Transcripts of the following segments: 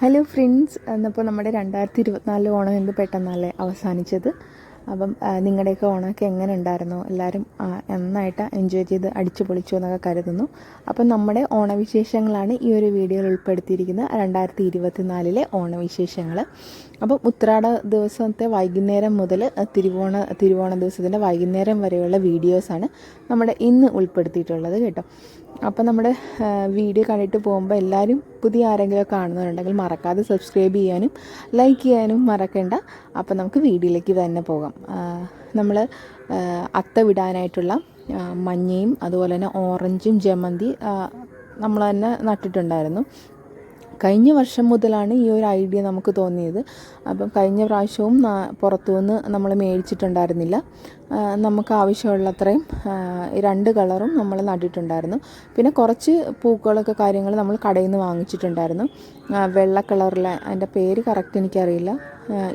Hello friends എന്നപ്പോൾ നമ്മുടെ രണ്ടായിരത്തി ഇരുപത്തിനാല് ഓണം എന്ത് പെട്ടെന്നല്ലേ അവസാനിച്ചത്? അപ്പം നിങ്ങളുടെയൊക്കെ ഓണമൊക്കെ എങ്ങനെ ഉണ്ടായിരുന്നു? എല്ലാവരും നന്നായിട്ട് എൻജോയ് ചെയ്ത് അടിച്ചു പൊളിച്ചു എന്നൊക്കെ കരുതുന്നു. അപ്പം നമ്മുടെ ഓണവിശേഷങ്ങളാണ് ഈ ഒരു വീഡിയോയിൽ ഉൾപ്പെടുത്തിയിരിക്കുന്നത്. രണ്ടായിരത്തി ഇരുപത്തിനാലിലെ ഓണവിശേഷങ്ങൾ അപ്പം ഉത്രാട ദിവസത്തെ വൈകുന്നേരം മുതൽ തിരുവോണ തിരുവോണ ദിവസത്തിന്റെ വൈകുന്നേരം വരെയുള്ള വീഡിയോസാണ് നമ്മുടെ ഇന്ന് ഉൾപ്പെടുത്തിയിട്ടുള്ളത് കേട്ടോ. അപ്പം നമ്മുടെ വീഡിയോ കണ്ടിട്ട് പോകുമ്പോൾ എല്ലാവരും പുതിയ ആരെങ്കിലും കാണുന്നുണ്ടെങ്കിൽ മറക്കാതെ സബ്സ്ക്രൈബ് ചെയ്യാനും ലൈക്ക് ചെയ്യാനും മറക്കണ്ട. അപ്പം നമുക്ക് വീഡിയോയിലേക്ക് തന്നെ പോകാം. നമ്മൾ അത്ത വിടാനായിട്ടുള്ള മഞ്ഞയും അതുപോലെ തന്നെ ഓറഞ്ചും ജമന്തി നമ്മൾ തന്നെ നട്ടിട്ടുണ്ടായിരുന്നു. കഴിഞ്ഞ വർഷം മുതലാണ് ഈ ഒരു ഐഡിയ നമുക്ക് തോന്നിയത്. അപ്പം കഴിഞ്ഞ പ്രാവശ്യവും പുറത്തുനിന്ന് നമ്മൾ മേടിച്ചിട്ടുണ്ടായിരുന്നില്ല. നമുക്ക് ആവശ്യമുള്ളത്രയും അത്രയും രണ്ട് കളറും നമ്മൾ നട്ടിട്ടുണ്ടായിരുന്നു. പിന്നെ കുറച്ച് പൂക്കളൊക്കെ കാര്യങ്ങൾ നമ്മൾ കടയിൽ നിന്ന് വാങ്ങിച്ചിട്ടുണ്ടായിരുന്നു വെള്ള കളറിലെ അതിന്റെ പേര് കറക്റ്റ് എനിക്കറിയില്ല.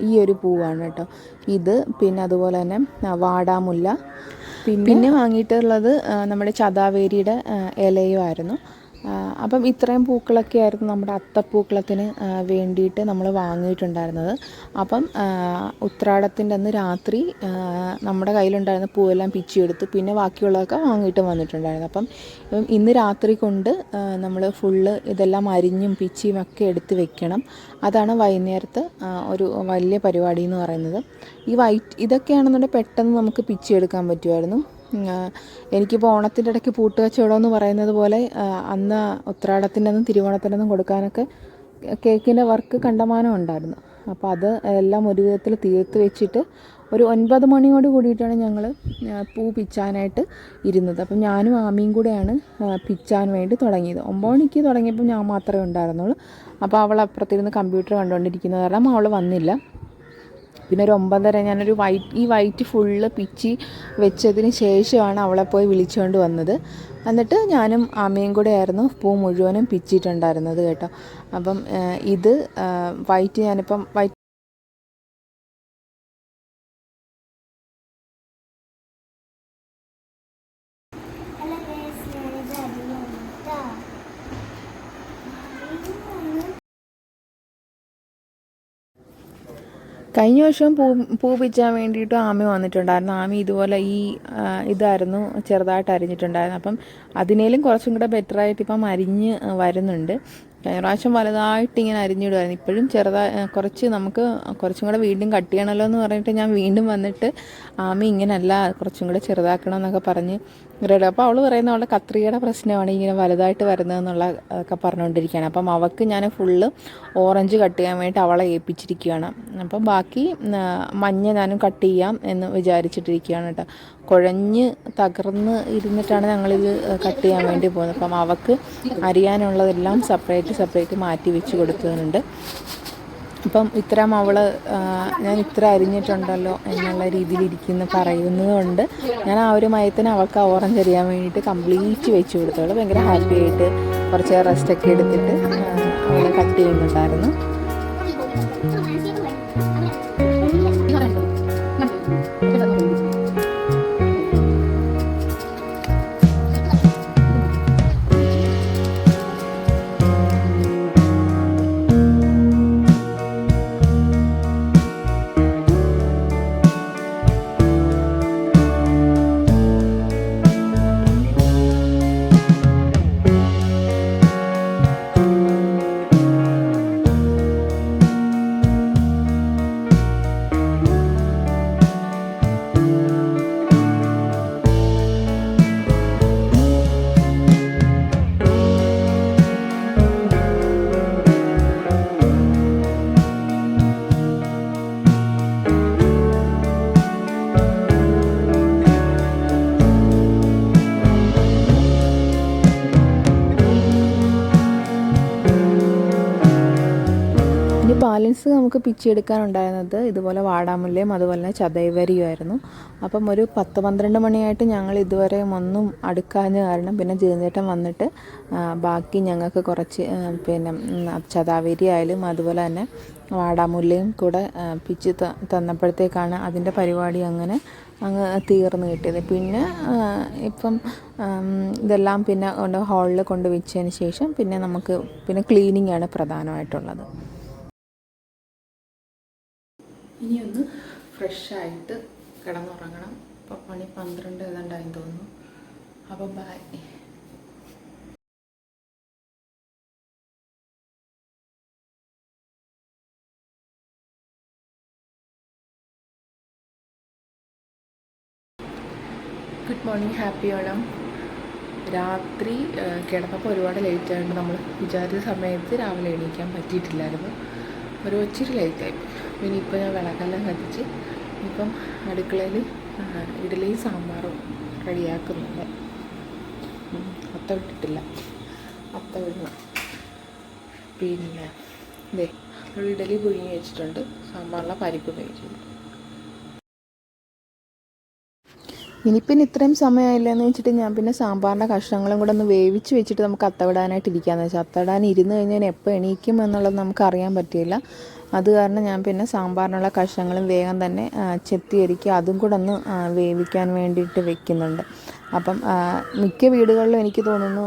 ഈ ഒരു പൂവാണ് കേട്ടോ. ഇത് പിന്നെ അതുപോലെ തന്നെ വാടാമുല്ല. പിന്നെ വാങ്ങിയിട്ടുള്ളത് നമ്മുടെ ചതാവേരിയുടെ ഇലയുമായിരുന്നു. അപ്പം ഇത്രയും പൂക്കളൊക്കെ ആയിരുന്നു നമ്മുടെ അത്തപ്പൂക്കളത്തിന് വേണ്ടിയിട്ട് നമ്മൾ വാങ്ങിയിട്ടുണ്ടായിരുന്നത്. അപ്പം ഉത്രാടത്തിന്റെ അന്ന് രാത്രി നമ്മുടെ കയ്യിലുണ്ടായിരുന്ന പൂവെല്ലാം പിച്ചിയെടുത്ത് പിന്നെ ബാക്കിയുള്ളതൊക്കെ വാങ്ങിയിട്ട് വന്നിട്ടുണ്ടായിരുന്നു. അപ്പം ഇന്ന് രാത്രി കൊണ്ട് നമ്മൾ ഫുള്ള് ഇതെല്ലാം അരിഞ്ഞും പിച്ചിയും ഒക്കെ എടുത്ത് വെക്കണം. അതാണ് വൈകുന്നേരത്ത് ഒരു വലിയ പരിപാടി എന്ന് പറയുന്നത്. ഈ വൈറ്റ് ഇതൊക്കെയാണെന്നുണ്ടെങ്കിൽ പെട്ടെന്ന് നമുക്ക് പിച്ചിയെടുക്കാൻ പറ്റുമായിരുന്നു. എനിക്കിപ്പോൾ ഓണത്തിന്റെ ഇടയ്ക്ക് പൂട്ടുകച്ചവടം എന്ന് പറയുന്നത് പോലെ അന്ന് ഉത്രാടത്തിന്റെ അന്നും കൊടുക്കാനൊക്കെ കേക്കിന്റെ വർക്ക് കണ്ടമാനം ഉണ്ടായിരുന്നു. അപ്പോൾ അത് എല്ലാം ഒരു വിധത്തിൽ തീർത്ത് വെച്ചിട്ട് ഒരു ഒൻപത് മണിയോട് കൂടിയിട്ടാണ് ഞങ്ങൾ പൂ പിച്ചാനായിട്ട് ഇരുന്നത്. അപ്പം ഞാനും ആമിയും കൂടെയാണ് പിച്ചാൻ വേണ്ടി തുടങ്ങിയത്. ഒമ്പത് മണിക്ക് തുടങ്ങിയപ്പോൾ ഞാൻ മാത്രമേ ഉണ്ടായിരുന്നുള്ളൂ. അപ്പോൾ അവൾ അപ്പുറത്തിരുന്ന് കമ്പ്യൂട്ടർ കണ്ടുകൊണ്ടിരിക്കുന്നത് കാരണം അവൾ വന്നില്ല. പിന്നെ ഒരു ഒമ്പതര ഞാനൊരു വൈറ്റ് ഈ വൈറ്റ് ഫുള്ള് പിച്ചി വെച്ചതിന് ശേഷമാണ് അവളെ പോയി വിളിച്ചുകൊണ്ട് വന്നത്. എന്നിട്ട് ഞാനും അമ്മയും കൂടെ ആയിരുന്നു പൂ മുഴുവനും പിച്ചിട്ടുണ്ടായിരുന്നത് കേട്ടോ. അപ്പം ഇത് വൈറ്റ് ഞാനിപ്പം വൈറ്റ് ഹലോ ഗൈസ് ഞാനിത് അരിയാണ് കേട്ടോ കഴിഞ്ഞ വർഷം പൂ പൂ വേണ്ടിയിട്ട് ആമി വന്നിട്ടുണ്ടായിരുന്നു. ആമി ഇതുപോലെ ഈ ഇതായിരുന്നു ചെറുതായിട്ട് അരിഞ്ഞിട്ടുണ്ടായിരുന്നു അപ്പം അതിനേലും കുറച്ചും കൂടെ ബെറ്ററായിട്ട് ഇപ്പം അരിഞ്ഞ് വരുന്നുണ്ട്. കഴിഞ്ഞ പ്രാവശ്യം വലുതായിട്ട് ഇങ്ങനെ അരിഞ്ഞിടുമായിരുന്നു ഇപ്പോഴും ചെറുതായി കുറച്ച് നമുക്ക് കുറച്ചും കൂടെ വീണ്ടും കട്ട് ചെയ്യണമല്ലോ എന്ന് പറഞ്ഞിട്ട് ഞാൻ വീണ്ടും വന്നിട്ട് ആമി ഇങ്ങനെയല്ല കുറച്ചും കൂടെ ചെറുതാക്കണം എന്നൊക്കെ പറഞ്ഞ് റെഡി അപ്പോൾ അവൾ പറയുന്ന അവളുടെ കത്രികയുടെ പ്രശ്നമാണ് ഇങ്ങനെ വലുതായിട്ട് വരുന്നതെന്നുള്ള ഒക്കെ പറഞ്ഞുകൊണ്ടിരിക്കുകയാണ്. അപ്പം അവൾക്ക് ഞാൻ ഫുള്ള് ഓറഞ്ച് കട്ട് ചെയ്യാൻ വേണ്ടിയിട്ട് അവളെ ഏൽപ്പിച്ചിരിക്കുകയാണ്. അപ്പം ബാക്കി മഞ്ഞ ഞാനും കട്ട് ചെയ്യാം എന്ന് വിചാരിച്ചിട്ടിരിക്കുകയാണ് കേട്ടോ. കുഴഞ്ഞ് തകർന്ന് ഇരുന്നിട്ടാണ് ഞങ്ങളിത് കട്ട് ചെയ്യാൻ വേണ്ടി പോകുന്നത്. അപ്പം അവൾക്ക് അറിയാനുള്ളതെല്ലാം സെപ്പറേറ്റ് സെപ്പറേറ്റ് മാറ്റി വെച്ച് കൊടുക്കുന്നുണ്ട്. അപ്പം ഇത്രയും അവൾ ഞാൻ ഇത്ര അരിഞ്ഞിട്ടുണ്ടല്ലോ എന്നുള്ള രീതിയിൽ പറയുന്നതുകൊണ്ട് പറയുന്നത് ഞാൻ ആ ഒരു മയത്തിന് അവൾക്ക് ആ ഓറഞ്ച് അറിയാൻ വേണ്ടിയിട്ട് കംപ്ലീറ്റ് വെച്ച് കൊടുത്തോളൂ ഭയങ്കര ഹാപ്പി ആയിട്ട് കുറച്ച് റെസ്റ്റൊക്കെ എടുത്തിട്ട് അവളെ കട്ട് ചെയ്യുന്നുണ്ടായിരുന്നു. ബാലൻസ് നമുക്ക് പിച്ചെടുക്കാനുണ്ടായിരുന്നത് ഇതുപോലെ വാടാമുല്ലയും അതുപോലെ തന്നെ ചതൈവരിയുമായിരുന്നു അപ്പം ഒരു പത്ത് പന്ത്രണ്ട് മണിയായിട്ട് ഞങ്ങൾ ഇതുവരെ ഒന്നും അടുക്കാഞ്ഞ കാരണം പിന്നെ ജീർന്നേട്ടൻ വന്നിട്ട് ബാക്കി ഞങ്ങൾക്ക് കുറച്ച് പിന്നെ ചതാവരി ആയാലും അതുപോലെ തന്നെ വാടാമുല്ലയും കൂടെ പിച്ച് തന്നപ്പോഴത്തേക്കാണ് അതിന്റെ പരിപാടി അങ്ങനെ അങ്ങ് തീർന്നു കിട്ടിയത്. പിന്നെ ഇപ്പം ഇതെല്ലാം പിന്നെ കൊണ്ട് ഹാളിൽ കൊണ്ട് വെച്ചതിന് ശേഷം പിന്നെ നമുക്ക് പിന്നെ ക്ലീനിങ് ആണ് പ്രധാനമായിട്ടുള്ളത്. ഇനി ഒന്ന് ഫ്രഷായിട്ട് കിടന്നുറങ്ങണം. ഇപ്പോൾ പണി പന്ത്രണ്ട് ഏതാണ്ടായി തോന്നുന്നു. അപ്പോൾ bye good morning happy Onam രാത്രി കിടന്നപ്പോൾ ഒരുപാട് ലേറ്റ് ആയതുകൊണ്ട് നമ്മൾ വിചാരിച്ച സമയത്ത് രാവിലെ എണീക്കാൻ പറ്റിയിട്ടില്ലായിരുന്നു. ഒരു ഒച്ചിരി ലേറ്റായി പിന്നെ ഇപ്പോൾ ഞാൻ വിളക്കെല്ലാം കത്തിച്ച് ഇപ്പം അടുക്കളയിൽ ഇഡലി സാമ്പാറും റെഡിയാക്കുന്നുണ്ട്. അത്ത വിട്ടിട്ടില്ല അത്ത വിടണം പിന്നെ ഇതേ ഇഡലി പുഴുങ്ങി വെച്ചിട്ടുണ്ട്. സാമ്പാറിലെ പരിപ്പ് കഴിച്ചിട്ടുണ്ട് ഇനിയിപ്പം ഇത്രയും സമയമായില്ലെന്ന് വെച്ചിട്ട് ഞാൻ പിന്നെ സാമ്പാറിന്റെ കഷ്ണങ്ങളും കൂടെ ഒന്ന് വേവിച്ച് വെച്ചിട്ട് നമുക്ക് അത്തവിടാനായിട്ട് ഇരിക്കാമെന്ന് വെച്ചാൽ അത്തവിടാൻ ഇരുന്ന് കഴിഞ്ഞാൽ എപ്പോൾ എണീക്കും എന്നുള്ളത് നമുക്ക് അറിയാൻ പറ്റില്ല അത് കാരണം ഞാൻ പിന്നെ സാമ്പാറിനുള്ള കഷ്ണങ്ങളും വേഗം തന്നെ ആ, ചെത്തി ഒരുക്കി അതും കൂടെ ഒന്ന് വേവിക്കാൻ വേണ്ടിയിട്ട് വെക്കുന്നുണ്ട്. അപ്പം മിക്ക വീടുകളിലും എനിക്ക് തോന്നുന്നു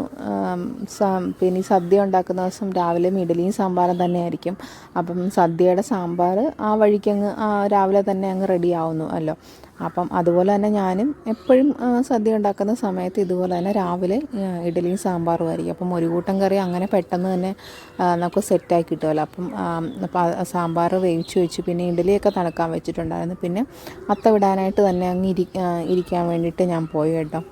പിന്നെ ഈ സദ്യ ഉണ്ടാക്കുന്ന ദിവസം രാവിലെ ഇഡലിയും സാമ്പാറും തന്നെ ആയിരിക്കും അപ്പം സദ്യയുടെ സാമ്പാർ ആ വഴിക്കങ്ങ് രാവിലെ തന്നെ അങ്ങ് റെഡി ആവുന്നു അല്ലോ. അപ്പം അതുപോലെ തന്നെ ഞാനും എപ്പോഴും സദ്യ ഉണ്ടാക്കുന്ന സമയത്ത് ഇതുപോലെ തന്നെ രാവിലെ ഇഡലിയും സാമ്പാറും ആയിരിക്കും. അപ്പം ഒരു കൂട്ടം കറി അങ്ങനെ പെട്ടെന്ന് തന്നെ നമുക്ക് സെറ്റാക്കി കിട്ടുമല്ലോ. അപ്പം സാമ്പാർ വേവിച്ച് വെച്ച് പിന്നെ ഇഡലിയൊക്കെ തണുക്കാൻ വെച്ചിട്ടുണ്ടായിരുന്നു. പിന്നെ അത്ത വിടാനായിട്ട് തന്നെ അങ്ങ് ഇരിക്കാൻ വേണ്ടിയിട്ട് ഞാൻ പോയി കേട്ടോ.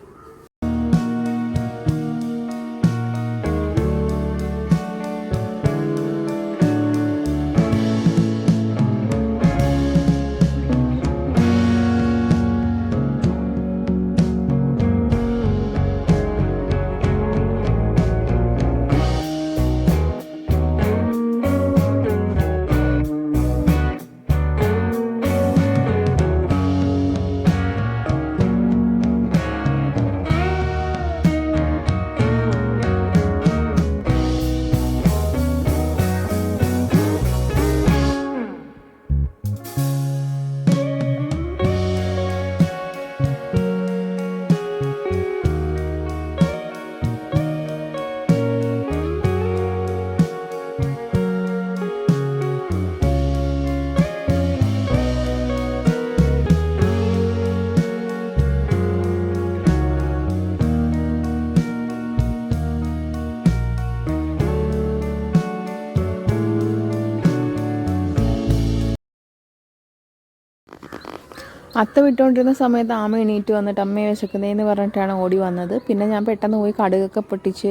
അത്ത വിട്ടുകൊണ്ടിരുന്ന സമയത്ത് ആമ എണീറ്റ് വന്നിട്ട് അമ്മയെ വിശക്കുന്നതെന്ന് പറഞ്ഞിട്ടാണ് ഓടി വന്നത്. പിന്നെ ഞാൻ പെട്ടെന്ന് പോയി കടുകൊക്കെ പൊട്ടിച്ച്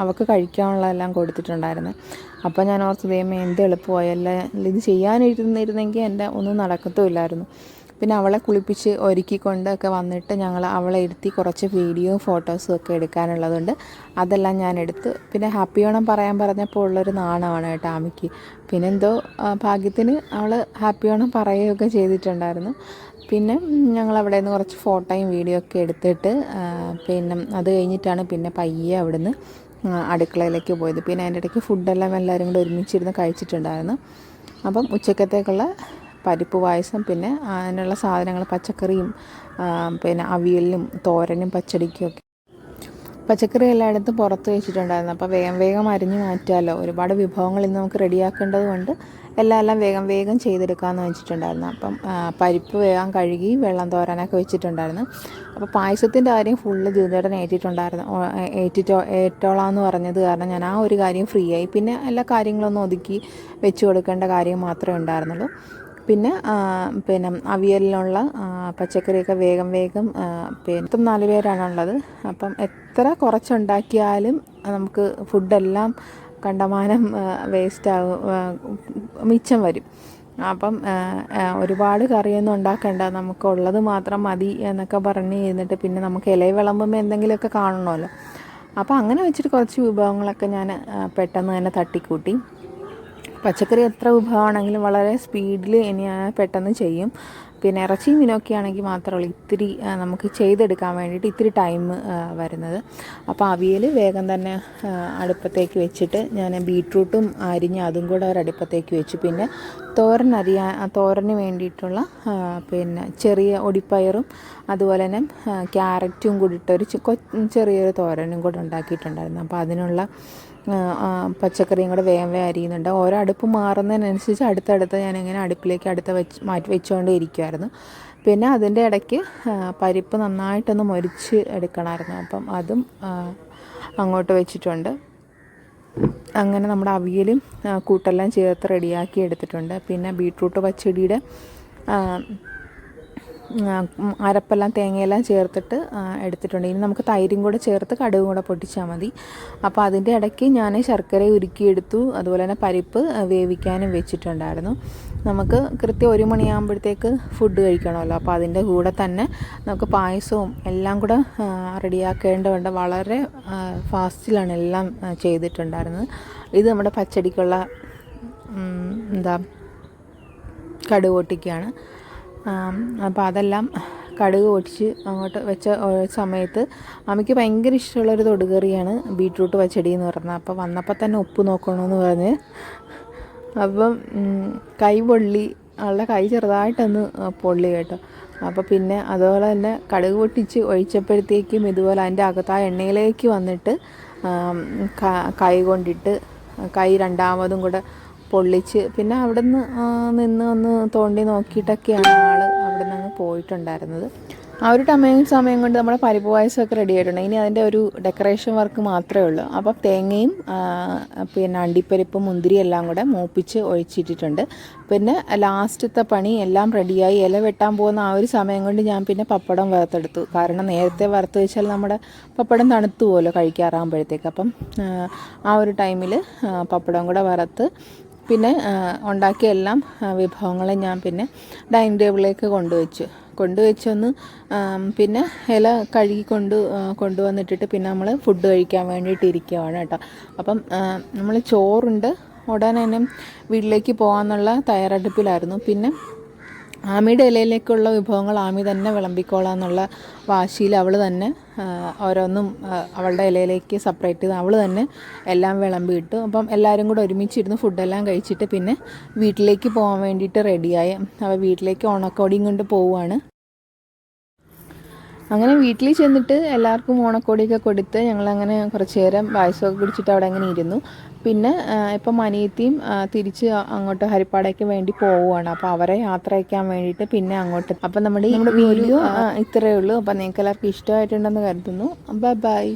അവൾക്ക് കഴിക്കാനുള്ളതെല്ലാം കൊടുത്തിട്ടുണ്ടായിരുന്നു. അപ്പോൾ ഞാൻ ഓർത്ത് ദൈവമേ എന്ത് എളുപ്പമായല്ല ഇത് ചെയ്യാനിരുന്നിരുന്നെങ്കിൽ എന്റെ ഒന്നും നടക്കത്തുമില്ലായിരുന്നു. പിന്നെ അവളെ കുളിപ്പിച്ച് ഒരുക്കിക്കൊണ്ടൊക്കെ വന്നിട്ട് ഞങ്ങൾ അവളെ ഇരുത്തി കുറച്ച് വീഡിയോ ഫോട്ടോസും ഒക്കെ എടുക്കാനുള്ളതുണ്ട്. അതെല്ലാം ഞാൻ എടുത്ത് പിന്നെ ഹാപ്പി ഓണം പറയാൻ പറഞ്ഞപ്പോൾ ഉള്ളൊരു നാണമാണ് കേട്ടോ ആമിക്ക് പിന്നെന്തോ ഭാഗ്യത്തിന് അവൾ ഹാപ്പി ഓണം പറയുകയൊക്കെ ചെയ്തിട്ടുണ്ടായിരുന്നു. പിന്നെ ഞങ്ങൾ അവിടെ നിന്ന് കുറച്ച് ഫോട്ടോയും വീഡിയോ ഒക്കെ എടുത്തിട്ട് പിന്നെ അത് കഴിഞ്ഞിട്ടാണ് പിന്നെ പയ്യെ അവിടെ നിന്ന് അടുക്കളയിലേക്ക് പോയത്. പിന്നെ അതിന്റെ ഇടയ്ക്ക് ഫുഡെല്ലാം എല്ലാവരും കൂടെ ഒരുമിച്ചിരുന്ന് കഴിച്ചിട്ടുണ്ടായിരുന്നു. അപ്പം ഉച്ചക്കത്തേക്കുള്ള പരിപ്പ് പായസം പിന്നെ അതിനുള്ള സാധനങ്ങൾ പച്ചക്കറിയും പിന്നെ അവിയലിനും തോരനും പച്ചടിക്കും ഒക്കെ പച്ചക്കറി എല്ലായിടത്തും പുറത്ത് വെച്ചിട്ടുണ്ടായിരുന്നു. അപ്പോൾ വേഗം വേഗം അരിഞ്ഞ് മാറ്റാമല്ലോ ഒരുപാട് വിഭവങ്ങൾ ഇന്ന് നമുക്ക് റെഡിയാക്കേണ്ടത് കൊണ്ട് എല്ലാം എല്ലാം വേഗം വേഗം ചെയ്തെടുക്കാമെന്ന് വെച്ചിട്ടുണ്ടായിരുന്നു. അപ്പം പരിപ്പ് വേഗം കഴുകി വെള്ളം തോരാനൊക്കെ വെച്ചിട്ടുണ്ടായിരുന്നു. അപ്പോൾ പായസത്തിന്റെ കാര്യം ഫുള്ള് ജീവചേട്ടൻ ഏറ്റിട്ടുണ്ടായിരുന്നു. ഏറ്റിട്ടോ ഏറ്റോളാന്ന് പറഞ്ഞത് കാരണം ഞാൻ ആ ഒരു കാര്യം ഫ്രീ ആയി. പിന്നെ എല്ലാ കാര്യങ്ങളൊന്നും ഒതുക്കി വെച്ച് കൊടുക്കേണ്ട കാര്യം മാത്രമേ ഉണ്ടായിരുന്നുള്ളൂ. പിന്നെ പിന്നെ അവിയലിനുള്ള പച്ചക്കറിയൊക്കെ വേഗം വേഗം പിന്നെ മൊത്തം നാല് പേരാണുള്ളത് അപ്പം എത്ര കുറച്ചുണ്ടാക്കിയാലും നമുക്ക് ഫുഡെല്ലാം കണ്ടമാനം വേസ്റ്റാകും മിച്ചം വരും. അപ്പം ഒരുപാട് കറിയൊന്നും ഉണ്ടാക്കണ്ട. നമുക്കുള്ളത് മാത്രം മതി എന്നൊക്കെ പറഞ്ഞ് ഇരുന്നിട്ട് പിന്നെ നമുക്ക് ഇല വിളമ്പുമ്പോൾ എന്തെങ്കിലുമൊക്കെ കാണണമല്ലോ. അപ്പോൾ അങ്ങനെ വെച്ചിട്ട് കുറച്ച് വിഭവങ്ങളൊക്കെ ഞാൻ പെട്ടെന്ന് തന്നെ തട്ടിക്കൂട്ടി. പച്ചക്കറി എത്ര വിഭവമാണെങ്കിലും വളരെ സ്പീഡിൽ ഇനി പെട്ടെന്ന് ചെയ്യും. പിന്നെ ഇറച്ചി മീനൊക്കെ ആണെങ്കിൽ മാത്രമേ ഇത്തിരി നമുക്ക് ചെയ്തെടുക്കാൻ വേണ്ടിയിട്ട് ഇത്തിരി ടൈം വരുന്നത്. അപ്പോൾ അവിയൽ വേഗം തന്നെ അടുപ്പത്തേക്ക് വെച്ചിട്ട് ഞാൻ ബീട്രൂട്ടും അരിഞ്ഞ് അതും കൂടെ ഒരടുപ്പത്തേക്ക് വെച്ച്. പിന്നെ തോരൻ അരിയാ തോരന് വേണ്ടിയിട്ടുള്ള പിന്നെ ചെറിയ ഒടിപ്പയറും അതുപോലെ തന്നെ ക്യാരറ്റും കൂടി ഇട്ടൊരു ചെറിയൊരു തോരനും കൂടെ ഉണ്ടാക്കിയിട്ടുണ്ടായിരുന്നു. അപ്പോൾ അതിനുള്ള പച്ചക്കറിയും കൂടെ വേഗം വേഗം അരിയുന്നുണ്ട്. ഓരോ അടുപ്പ് മാറുന്നതിനനുസരിച്ച് അടുത്തടുത്ത് ഞാനിങ്ങനെ അടുപ്പിലേക്ക് അടുത്ത് വെച്ച് മാറ്റി വെച്ചുകൊണ്ടേ ഇരിക്കുമായിരുന്നു പിന്നെ അതിന്റെ ഇടയ്ക്ക് പരിപ്പ് നന്നായിട്ടൊന്ന് മൊരിച്ച് എടുക്കണമായിരുന്നു. അപ്പം അതും അങ്ങോട്ട് വെച്ചിട്ടുണ്ട്. അങ്ങനെ നമ്മുടെ അവിയലും കൂട്ടെല്ലാം ചേർത്ത് റെഡിയാക്കി എടുത്തിട്ടുണ്ട്. പിന്നെ ബീട്രൂട്ട് പച്ചടിയുടെ അരപ്പെല്ലാം തേങ്ങയെല്ലാം ചേർത്തിട്ട് എടുത്തിട്ടുണ്ട്. ഇനി നമുക്ക് തൈരും കൂടെ ചേർത്ത് കടുകും കൂടെ പൊട്ടിച്ചാൽ മതി. അപ്പോൾ അതിന്റെ ഇടയ്ക്ക് ഞാൻ ശർക്കര ഉരുക്കിയെടുത്തു. അതുപോലെ തന്നെ പരിപ്പ് വേവിക്കാനും വെച്ചിട്ടുണ്ടായിരുന്നു. നമുക്ക് കൃത്യം ഒരു മണിയാകുമ്പോഴത്തേക്ക് ഫുഡ് കഴിക്കണമല്ലോ. അപ്പോൾ അതിന്റെ കൂടെ തന്നെ നമുക്ക് പായസവും എല്ലാം കൂടെ റെഡിയാക്കേണ്ടതുണ്ട്. വളരെ ഫാസ്റ്റിലാണ് എല്ലാം ചെയ്തിട്ടുണ്ടായിരുന്നത്. ഇത് നമ്മുടെ പച്ചടിക്കുള്ള എന്താ കടുക് പൊട്ടിക്കുകയാണ്. അപ്പോൾ അതെല്ലാം കടുക് പൊട്ടിച്ച് അങ്ങോട്ട് വെച്ച സമയത്ത് അമ്മയ്ക്ക് ഭയങ്കര ഇഷ്ടമുള്ളൊരു തൊടുകറിയാണ് ബീട്രൂട്ട് പച്ചടി എന്ന് പറഞ്ഞത്. അപ്പോൾ വന്നപ്പോൾ തന്നെ ഉപ്പ് നോക്കണമെന്ന് പറഞ്ഞ് അപ്പം കൈ പൊള്ളി ആളുടെ കൈ ചെറുതായിട്ടൊന്ന് പൊള്ളി കേട്ടോ. അപ്പോൾ പിന്നെ അതുപോലെ തന്നെ കടുക് പൊട്ടിച്ച് ഒഴിച്ചപ്പോഴത്തേക്കും ഇതുപോലെ അതിന്റെ അകത്ത് ആ എണ്ണയിലേക്ക് വന്നിട്ട് കൈ കൊണ്ടിട്ട് കൈ രണ്ടാമതും കൂടെ പൊള്ളിച്ച് പിന്നെ അവിടെ നിന്ന് നിന്ന് ഒന്ന് തോണ്ടി നോക്കിയിട്ടൊക്കെയാണ് ആൾ അവിടെ നിന്ന് പോയിട്ടുണ്ടായിരുന്നത്. ആ ഒരു ടമയും സമയം കൊണ്ട് നമ്മുടെ പരിപ്പ് പായസമൊക്കെ റെഡി ആയിട്ടുണ്ട്. ഇനി അതിന്റെ ഒരു ഡെക്കറേഷൻ വർക്ക് മാത്രമേ ഉള്ളൂ. അപ്പോൾ തേങ്ങയും പിന്നെ അണ്ടിപ്പരിപ്പ് മുന്തിരി എല്ലാം കൂടെ മൂപ്പിച്ച് ഒഴിച്ചിട്ടിട്ടുണ്ട്. പിന്നെ ലാസ്റ്റത്തെ പണി എല്ലാം റെഡിയായി ഇല വെട്ടാൻ പോകുന്ന ആ ഒരു സമയം കൊണ്ട് ഞാൻ പിന്നെ പപ്പടം വറുത്തെടുത്തു. കാരണം നേരത്തെ വറുത്ത് വെച്ചാൽ നമ്മുടെ പപ്പടം തണുത്തു പോലോ കഴിക്കാറാകുമ്പോഴത്തേക്ക്. അപ്പം ആ, ഒരു ടൈമിൽ പപ്പടം കൂടെ വറുത്ത് പിന്നെ ഉണ്ടാക്കിയ എല്ലാം വിഭവങ്ങളും ഞാൻ പിന്നെ ഡൈനിങ് ടേബിളിലേക്ക് കൊണ്ടുവച്ചു. കൊണ്ടുവച്ചൊന്ന് പിന്നെ ഇല കഴുകി കൊണ്ട് കൊണ്ടുവന്നിട്ടിട്ട് പിന്നെ നമ്മൾ ഫുഡ് കഴിക്കാൻ വേണ്ടിയിട്ട് ഇരിക്കുകയാണ് കേട്ടോ. അപ്പം നമ്മൾ ചോറുണ്ട്. ഉടനെ തന്നെ വീട്ടിലേക്ക് പോകാമെന്നുള്ള തയ്യാറെടുപ്പിലായിരുന്നു. പിന്നെ ആമിയുടെ ഇലയിലേക്കുള്ള വിഭവങ്ങൾ ആമി തന്നെ വിളമ്പിക്കോളാം എന്നുള്ള വാശിയിൽ അവൾ തന്നെ ഓരോന്നും അവളുടെ ഇലയിലേക്ക് സെപ്പറേറ്റ് ചെയ്ത് അവൾ തന്നെ എല്ലാം വിളമ്പിയിട്ടു. അപ്പം എല്ലാവരും കൂടെ ഒരുമിച്ചിരുന്ന് ഫുഡെല്ലാം കഴിച്ചിട്ട് പിന്നെ വീട്ടിലേക്ക് പോകാൻ വേണ്ടിയിട്ട് റെഡിയായി അപ്പോൾ വീട്ടിലേക്ക് ഓണക്കോടിയും കൊണ്ട് പോവുകയാണ് അങ്ങനെ വീട്ടിൽ ചെന്നിട്ട് എല്ലാവർക്കും ഓണക്കോടിയൊക്കെ കൊടുത്ത് ഞങ്ങളങ്ങനെ കുറച്ച് നേരം പായസമൊക്കെ കുടിച്ചിട്ട് അവിടെ അങ്ങനെ ഇരുന്നു. പിന്നെ ഇപ്പം അനിയത്തിയും തിരിച്ച് അങ്ങോട്ട് ഹരിപ്പാടേക്ക് വേണ്ടി പോവുകയാണ് അപ്പോൾ അവരെ യാത്ര അയക്കാൻ വേണ്ടിയിട്ട് പിന്നെ അങ്ങോട്ട്. അപ്പം നമ്മുടെ ഈ വീഡിയോ ഇത്രയേ ഉള്ളൂ. അപ്പം നിങ്ങൾക്ക് എല്ലാവർക്കും ഇഷ്ടമായിട്ടുണ്ടെന്ന് കരുതുന്നു. Bye bye.